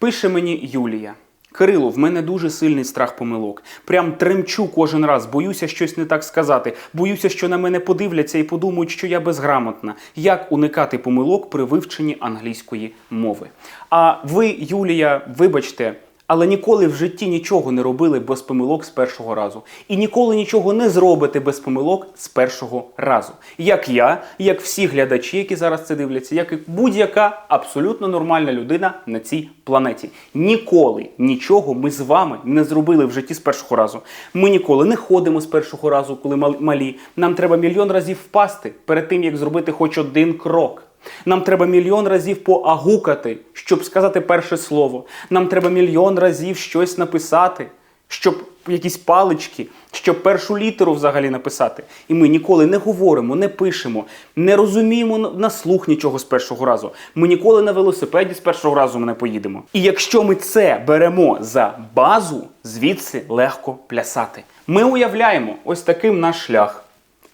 Пише мені Юлія. Кирило, в мене дуже сильний страх помилок. Прям тремчу кожен раз, боюся щось не так сказати, боюся, що на мене подивляться і подумають, що я безграмотна. Як уникати помилок при вивченні англійської мови? А ви, Юлія, вибачте але ніколи в житті нічого не робили без помилок з першого разу. І ніколи нічого не зробите без помилок з першого разу. Як я, як всі глядачі, які зараз це дивляться, як і будь-яка абсолютно нормальна людина на цій планеті. Ніколи нічого ми з вами не зробили в житті з першого разу. Ми ніколи не ходимо з першого разу, коли малі. Нам треба мільйон разів впасти перед тим, як зробити хоч один крок. Нам треба мільйон разів поагукати, щоб сказати перше слово. Нам треба мільйон разів щось написати, щоб якісь палички, щоб першу літеру взагалі написати. І ми ніколи не говоримо, не пишемо, не розуміємо на слух нічого з першого разу. Ми ніколи на велосипеді з першого разу не поїдемо. І якщо ми це беремо за базу, звідси легко плясати. Ми уявляємо ось таким наш шлях.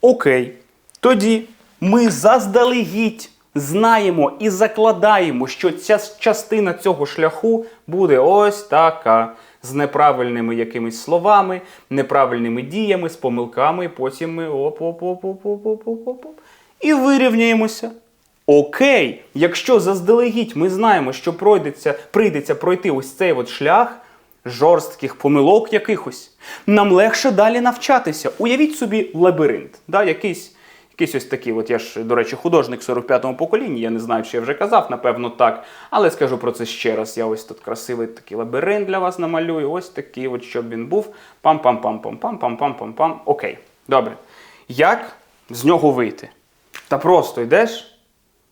Окей, тоді ми заздалегідь знаємо і закладаємо, що ця частина цього шляху буде ось така. З неправильними якимись словами, неправильними діями, з помилками, і потім ми оп оп оп оп оп оп оп оп І вирівняємося. Окей, якщо заздалегідь ми знаємо, що пройдеться, прийдеться пройти ось цей от шлях жорстких помилок якихось, нам легше далі навчатися. Уявіть собі лабіринт, да, якийсь Якийсь ось такий, от я ж, до речі, художник 45-му поколінні, я не знаю, чи я вже казав, напевно, так. Але скажу про це ще раз. Я ось тут красивий такий лабіринт для вас намалюю. Ось такий, от, щоб він був. Пам-пам-пам-пам-пам-пам-пам-пам-пам. Окей. Добре. Як з нього вийти? Та просто йдеш,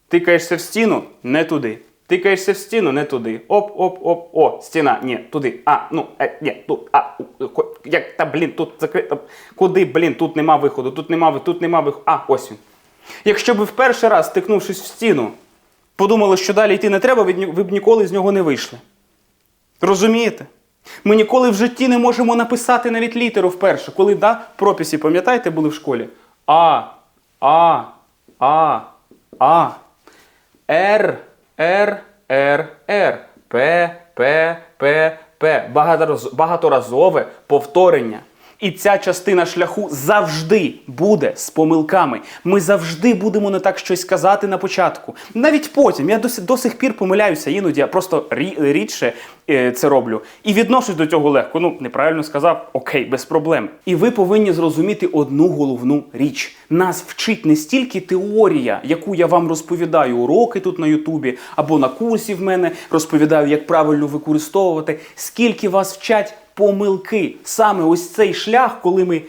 тикаєшся в стіну не туди. Тикаєшся в стіну, не туди. Оп-оп-оп, о, стіна, ні, туди. А, ну, э, е, ні, тут, а, у, э, як та, блін, тут закрита. Э, Куди, блін, тут нема виходу, тут нема виходу, тут нема виходу. А, ось він. Якщо б в перший раз, стикнувшись в стіну, подумали, що далі йти не треба, ви б ніколи з нього не вийшли. Розумієте? Ми ніколи в житті не можемо написати навіть літеру вперше, коли да, прописі, пам'ятаєте, були в школі? А, А, А, А, Р. Р, Р, Р, П, П, П, П. Багаторазове повторення. І ця частина шляху завжди буде з помилками. Ми завжди будемо не так щось казати на початку. Навіть потім я досі до сих пір помиляюся, іноді я просто рі, рідше е, це роблю. І відношусь до цього легко. Ну, неправильно сказав, окей, без проблем. І ви повинні зрозуміти одну головну річ: нас вчить не стільки теорія, яку я вам розповідаю, уроки тут на Ютубі або на курсі в мене розповідаю, як правильно використовувати, скільки вас вчать помилки. Саме ось цей шлях, коли ми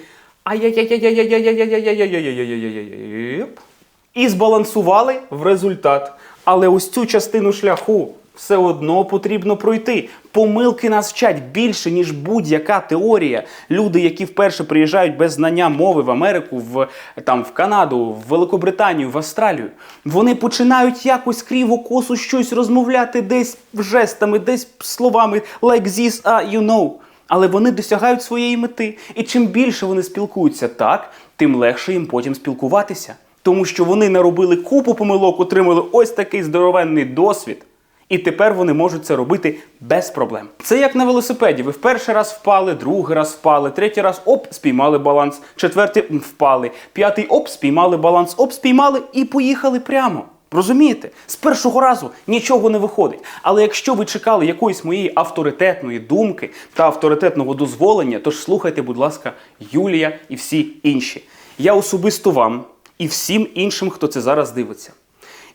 і збалансували в результат. Але ось цю частину шляху все одно потрібно пройти. Помилки нас вчать більше, ніж будь-яка теорія. Люди, які вперше приїжджають без знання мови в Америку, в там в Канаду, в Великобританію, в Австралію, вони починають якось криво косу щось розмовляти десь жестами, десь словами like this, а you know. Але вони досягають своєї мети. І чим більше вони спілкуються так, тим легше їм потім спілкуватися. Тому що вони наробили купу помилок, отримали ось такий здоровенний досвід. І тепер вони можуть це робити без проблем. Це як на велосипеді. Ви в перший раз впали, другий раз впали, третій раз оп, спіймали баланс, четвертий впали, п'ятий оп, спіймали баланс, оп, спіймали і поїхали прямо. Розумієте? З першого разу нічого не виходить. Але якщо ви чекали якоїсь моєї авторитетної думки та авторитетного дозволення, то ж слухайте, будь ласка, Юлія і всі інші. Я особисто вам і всім іншим, хто це зараз дивиться.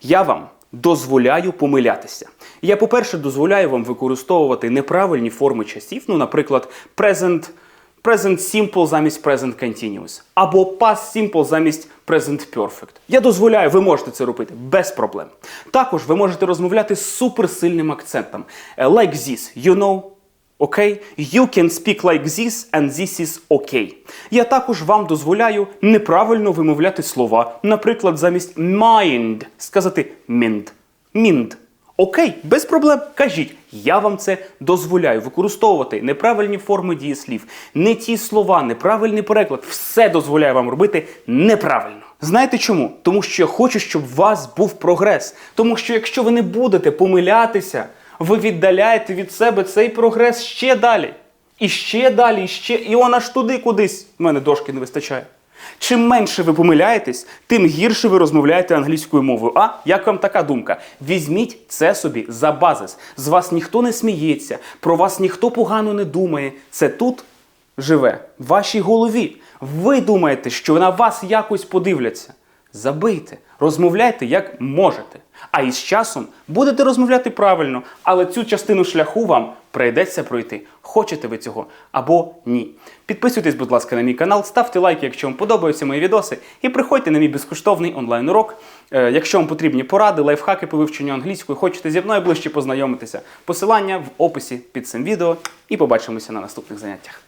Я вам дозволяю помилятися. Я, по-перше, дозволяю вам використовувати неправильні форми часів, ну, наприклад, present, present simple замість present continuous, або past simple замість present perfect. Я дозволяю, ви можете це робити без проблем. Також ви можете розмовляти з суперсильним акцентом. Е, Like this, you know, Окей? You can speak like this and this is okay. Я також вам дозволяю неправильно вимовляти слова. Наприклад, замість mind сказати mind. Mind. Окей, без проблем. Кажіть, я вам це дозволяю використовувати неправильні форми дієслів, не ті слова, неправильний переклад. Все дозволяю вам робити неправильно. Знаєте чому? Тому що я хочу, щоб у вас був прогрес. Тому що якщо ви не будете помилятися, ви віддаляєте від себе цей прогрес ще далі. І ще далі, і ще, і он аж туди кудись. У мене дошки не вистачає. Чим менше ви помиляєтесь, тим гірше ви розмовляєте англійською мовою. А як вам така думка? Візьміть це собі за базис. З вас ніхто не сміється, про вас ніхто погано не думає. Це тут живе, в вашій голові. Ви думаєте, що на вас якось подивляться. Забийте, розмовляйте як можете. А із часом будете розмовляти правильно, але цю частину шляху вам прийдеться пройти. Хочете ви цього або ні. Підписуйтесь, будь ласка, на мій канал, ставте лайки, якщо вам подобаються мої відоси, і приходьте на мій безкоштовний онлайн-урок. Е, Якщо вам потрібні поради, лайфхаки по вивченню англійської, хочете зі мною ближче познайомитися. Посилання в описі під цим відео. І побачимося на наступних заняттях.